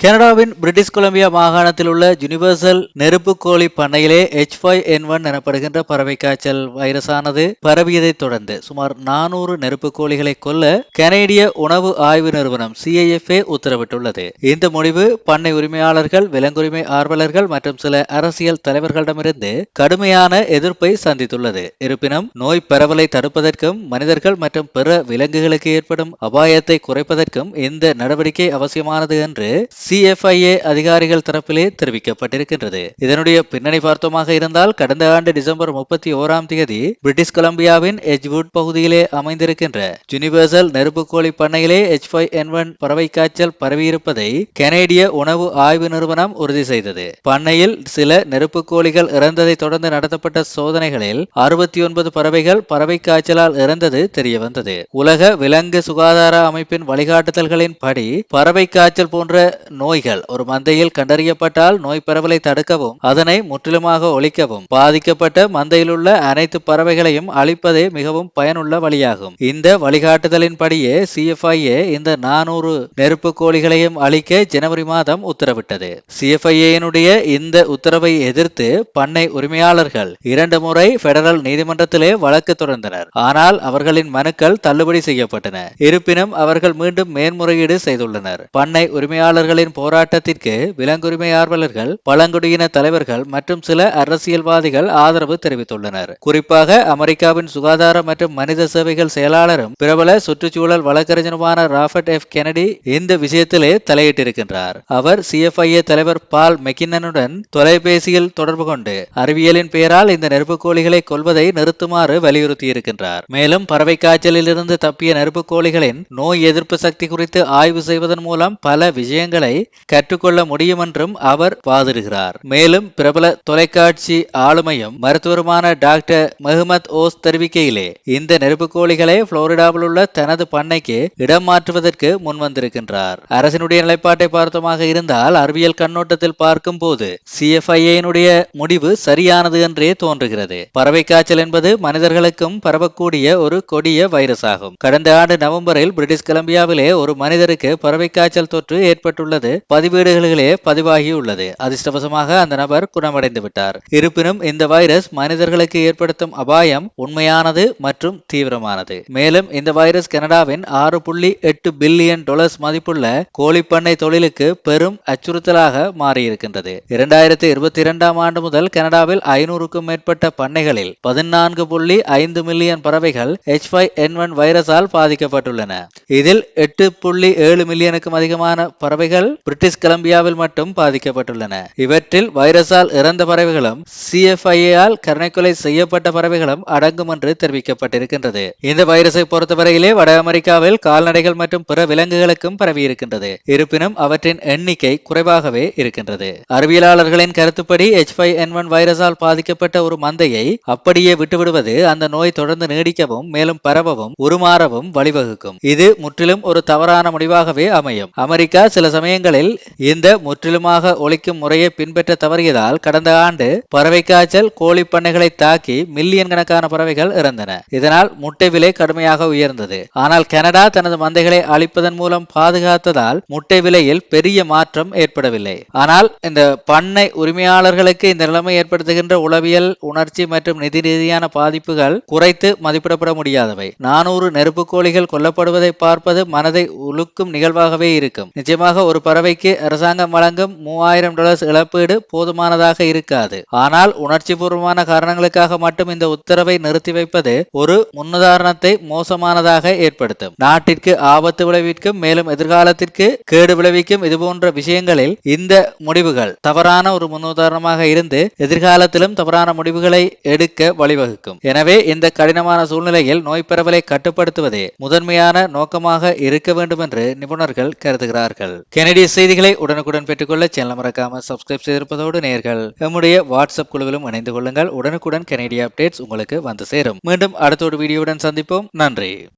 கனடாவின் British Columbia மாகாணத்தில் உள்ள யுனிவர்சல் நெருப்பு கோழி பண்ணையிலே எச் ஃபைவ் என் ஒன் எனப்படுகின்ற பறவை காய்ச்சல் வைரஸானது பரவியதைத் தொடர்ந்து சுமார் நானூறு நெருப்பு கோழிகளை கொல்ல கனேடிய உணவு ஆய்வு நிறுவனம் சிஐஎஃப்ஏ உத்தரவிட்டுள்ளது. இந்த முடிவு பண்ணை உரிமையாளர்கள் விலங்குரிமை ஆர்வலர்கள் மற்றும் சில அரசியல் தலைவர்களிடமிருந்து கடுமையான எதிர்ப்பை சந்தித்துள்ளது. இருப்பினும் நோய் பரவலை தடுப்பதற்கும் மனிதர்கள் மற்றும் பிற விலங்குகளுக்கு ஏற்படும் அபாயத்தை குறைப்பதற்கும் இந்த நடவடிக்கை அவசியமானது என்று சிஎஃப்ஐஏ அதிகாரிகள் தரப்பிலே தெரிவிக்கப்பட்டிருக்கின்றது. இதனுடைய பின்னணி பார்த்தோமாக இருந்தால் கடந்த ஆண்டு டிசம்பர் முப்பத்தி ஓராம் தேதி பிரிட்டிஷ் கொலம்பியாவின் எஜ்வுட் பகுதியிலே அமைந்திருக்கின்ற யுனிவர்சல் நெருப்புக்கோழி பண்ணையிலே எச் ஃபைவ் என் ஒன் பறவை காய்ச்சல் பரவியிருப்பதை கனேடிய உணவு ஆய்வு நிறுவனம் உறுதி செய்தது. பண்ணையில் சில நெருப்புக்கோழிகள் இறந்ததை தொடர்ந்து நடத்தப்பட்ட சோதனைகளில் அறுபத்தி ஒன்பது பறவைகள் பறவை காய்ச்சலால் இறந்தது தெரியவந்தது. உலக விலங்கு சுகாதார அமைப்பின் வழிகாட்டுதல்களின் படி பறவை காய்ச்சல் போன்ற நோய்கள். ஒரு மந்தையில் கண்டறியப்பட்டால் நோய் பரவலை தடுக்கவும் அதனை முற்றிலுமாக ஒழிக்கவும். பாதிக்கப்பட்ட மந்தையில் உள்ள அனைத்து பறவைகளையும் அழிப்பதே மிகவும் பயனுள்ள வழியாகும். இந்த வழிகாட்டுதலின்படியே சிஎஃப்ஐஏ இந்த நானூறு நெருப்பு கோழிகளையும் அழிக்க ஜனவரி மாதம் உத்தரவிட்டது. சிஎஃப்ஐஏனுடைய இந்த உத்தரவை எதிர்த்து பண்ணை உரிமையாளர்கள் இரண்டு முறை பெடரல் நீதிமன்றத்திலே வழக்கு தொடர்ந்தனர். ஆனால் அவர்களின் மனுக்கள் தள்ளுபடி செய்யப்பட்டன. இருப்பினும் அவர்கள் மீண்டும் மேன்முறையீடு செய்துள்ளனர். பண்ணை உரிமையாளர்களின் போராட்டத்திற்கு விலங்குரிமை ஆர்வலர்கள் பழங்குடியின தலைவர்கள் மற்றும் சில அரசியல்வாதிகள் ஆதரவு தெரிவித்துள்ளனர். குறிப்பாக அமெரிக்காவின் சுகாதார மற்றும் மனித சேவைகள் செயலாளரும் பிரபல சுற்றுச்சூழல் வழக்கறிஞருமான ராபர்ட் எஃப். கெனடி இந்த விஷயத்திலே தலையிட்டிருக்கின்றார். அவர் சிஎஃப்ஐஏ தலைவர் பால் மெக்கினனுடன் தொலைபேசியில் தொடர்பு கொண்டு அறிவியலின் பெயரால் இந்த நெருப்புக்கோழிகளை கொல்வதை நிறுத்துமாறு வலியுறுத்தியிருக்கின்றார். மேலும் பறவை காய்ச்சலில் இருந்து தப்பிய நெருப்புக்கோழிகளின் நோய் எதிர்ப்பு சக்தி குறித்து ஆய்வு செய்வதன் மூலம் பல விஷயங்களை கற்றுக்கொள்ள முடியும் என்றும் அவர் வாதிடுகிறார். மேலும் பிரபல தொலைக்காட்சி ஆளுமையும் மருத்துவருமான டாக்டர் மெஹமத் ஓஸ் தெரிவிக்கையிலே இந்த நெருப்புக்கோழிகளை புளோரிடாவில் உள்ள தனது பண்ணைக்கு இடம் மாற்றுவதற்கு முன்வந்திருக்கின்றார். அரசினுடைய நிலைப்பாட்டை பார்த்தமாக இருந்தால் அறிவியல் கண்ணோட்டத்தில் பார்க்கும் போது சிஎஃப்ஐஏனுடைய முடிவு சரியானது என்றே தோன்றுகிறது. பறவை காய்ச்சல் என்பது மனிதர்களுக்கும் பரவக்கூடிய ஒரு கொடிய வைரஸ் ஆகும் கடந்த ஆண்டு நவம்பரில் பிரிட்டிஷ் கொலம்பியாவிலே ஒரு மனிதருக்கு பறவை காய்ச்சல் தொற்று ஏற்பட்டுள்ளது. பதிவேடுகளிலே பதிவாகியுள்ளது. அதிர்ஷ்டவசமாக அந்த நபர் குணமடைந்து விட்டார். இருப்பினும் இந்த வைரஸ் மனிதர்களுக்கு ஏற்படுத்தும் அபாயம் உண்மையானது மற்றும் தீவிரமானது. மேலும் இந்த வைரஸ் கனடாவின் ஆறு புள்ளி எட்டு பில்லியன் டாலர்ஸ் மதிப்புள்ள கோழிப்பண்ணை தொழிலுக்கு பெரும் அச்சுறுத்தலாக மாறியிருக்கின்றது. இரண்டாயிரத்தி இருபத்தி இரண்டாம் ஆண்டு முதல் கனடாவில் ஐநூறுக்கும் மேற்பட்ட பண்ணைகளில் பதினான்கு புள்ளி ஐந்து மில்லியன் பறவைகள் எச் ஃபைவ் என் ஒன் வைரஸால் பாதிக்கப்பட்டுள்ளன. இதில் எட்டு புள்ளி ஏழு மில்லியனுக்கும் அதிகமான பறவைகள் பிரிட்டிஷ் கொலம்பியாவில் மட்டும் பாதிக்கப்பட்டுள்ளன. இவற்றில் வைரஸால் இறந்த பறவைகளும் சிஎஃப்ஐஏஆல் கருணைக்கொலை செய்யப்பட்ட பறவைகளும் அடங்கும் என்று தெரிவிக்கப்பட்டிருக்கின்றது. இந்த வைரஸை பொறுத்தவரையிலே வட அமெரிக்காவில் கால்நடைகள் மற்றும் பிற விலங்குகளுக்கும் பரவி இருக்கின்றது இருப்பினும் அவற்றின் எண்ணிக்கை குறைவாகவே இருக்கின்றது. அறிவியலாளர்களின் கருத்துப்படி எச் ஃபைவ் என் ஒன் வைரஸால் பாதிக்கப்பட்ட ஒரு மந்தையை அப்படியே விட்டுவிடுவது அந்த நோய் தொடர்ந்து நீடிக்கவும் மேலும் பரவவும் உருமாறவும் வழிவகுக்கும். இது முற்றிலும் ஒரு தவறான முடிவாகவே அமையும். அமெரிக்கா சில சமயங்களில் இந்த முற்றிலுமாக ஒழிக்கும் முறையை பின்பற்ற தவறியதால் கடந்த ஆண்டு பறவை காய்ச்சல் கோழி பண்ணைகளை தாக்கி மில்லியன் கணக்கான பறவைகள் இறந்தன. இதனால் முட்டை விலை கடுமையாக உயர்ந்தது. ஆனால் கனடா தனது மந்தைகளை அழிப்பதன் மூலம் பாதுகாத்ததால் முட்டை விலையில் பெரிய மாற்றம் ஏற்படவில்லை. ஆனால் இந்த பண்ணை உரிமையாளர்களுக்கு இந்த நிலைமை ஏற்படுத்துகின்ற உளவியல் உணர்ச்சி மற்றும் நிதி ரீதியான பாதிப்புகள் குறைத்து மதிப்பிடப்பட முடியாதவை. நானூறு நெருப்பு கோழிகள் கொல்லப்படுவதை பார்ப்பது மனதை உலுக்கும் நிகழ்வாகவே இருக்கும். நிச்சயமாக ஒரு பறவைக்கு அரசாங்கம் வழங்கும் மூவாயிரம் டாலர்ஸ் இழப்பீடு போதுமானதாக இருக்காது. ஆனால் உணர்ச்சி பூர்வமான காரணங்களுக்காக மட்டும் இந்த உத்தரவை நிறுத்தி வைப்பது ஒரு முன்னுதாரணத்தை மோசமானதாக ஏற்படுத்தும். நாட்டிற்கு ஆபத்து விளைவிக்கும் மேலும் எதிர்காலத்திற்கு கேடு விளைவிக்கும் இதுபோன்ற விஷயங்களில் இந்த முடிவுகள் தவறான ஒரு முன்னுதாரணமாக இருந்து எதிர்காலத்திலும் தவறான முடிவுகளை எடுக்க வழிவகுக்கும். எனவே இந்த கடினமான சூழ்நிலையில் நோய் பரவலை கட்டுப்படுத்துவதே முதன்மையான நோக்கமாக இருக்க வேண்டும் என்று நிபுணர்கள் கருதுகிறார்கள். கெனடி கெனடிய செய்திகளை உடனுக்குடன் பெற்றுக்கொள்ள சேனல் மறக்காம சப்ஸ்கிரைப் செய்திருப்பதோடு நேர்கள். நம்முடைய வாட்ஸ்அப் குழுவிலும் இணைந்து கொள்ளுங்கள். உடனுக்குடன் கனேடிய அப்டேட்ஸ் உங்களுக்கு வந்து சேரும். மீண்டும் அடுத்த ஒரு வீடியோவுடன் சந்திப்போம். நன்றி.